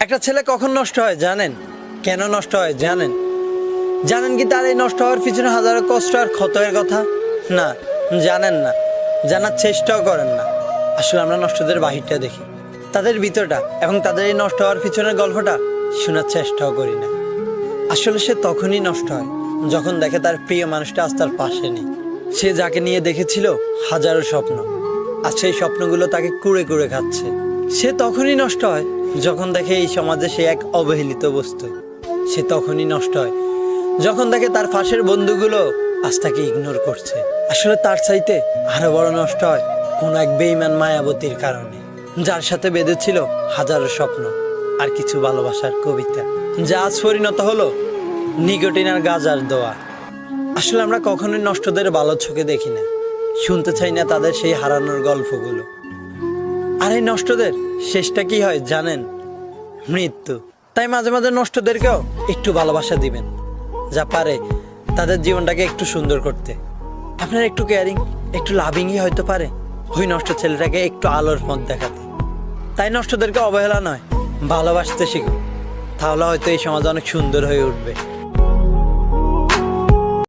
একটা ছেলে কখন নষ্ট হয় জানেন? কেন নষ্ট হয় জানেন? জানেন কি তার এই নষ্ট হওয়ার পিছনে হাজারো কষ্ট আর ক্ষতের কথা? না, জানেন না। জানার চেষ্টাও করেন না। আসলে আমরা নষ্টদের বাহিরটা দেখি। তাদের ভিতরটা এবং তাদের এই নষ্ট হওয়ার পিছনের গল্পটা শোনার চেষ্টাও করি না। আসলে সে তখনই নষ্ট হয়, যখন দেখে তার প্রিয় মানুষটা আজ তার পাশে নেই। সে যাকে নিয়ে দেখেছিল হাজারো স্বপ্ন। আর সেই স্বপ্নগুলো তাকে কুড়ে কুড়ে খাচ্ছে। সে তখনই নষ্ট হয়। যখন দেখে এই সমাজে সে এক অবহেলিত বস্তু। সে তখনই নষ্ট হয়। যখন দেখে তার পাশের বন্ধুগুলো আজ তাকে ইগনোর করছে। আসলে তার চাইতে আরও বড় নষ্ট হয় কোন এক বেইমান মায়াবতীর কারণে। যার সাথে বেঁধেছিল হাজারো স্বপ্ন আর কিছু ভালোবাসার কবিতা। যা আজ পরিণত হলো নিকোটিন আর গাজার দোয়া আসলে আমরা কখনোই নষ্টদের ভালো চোখে দেখি না। শুনতে চাই না তাদের সেই হারানোর গল্পগুলো। আর এই নষ্টদের, শেষটা কি হয় জানেন? মৃত্যু। তাই মাঝে মাঝে নষ্টদেরকেও একটু ভালোবাসা দিবেন। যা পারে, তাদের জীবনটাকে একটু সুন্দর করতে। আপনার একটু কেয়ারিং একটু লাভিংই হয়তো পারে। ওই নষ্ট ছেলেটাকে একটু আলোর পথ দেখাতে। তাই নষ্টদেরকে অবহেলা নয়, ভালোবাসতে শিখো তাহলে হয়তো এই সমাজ অনেক সুন্দর হয়ে উঠবে।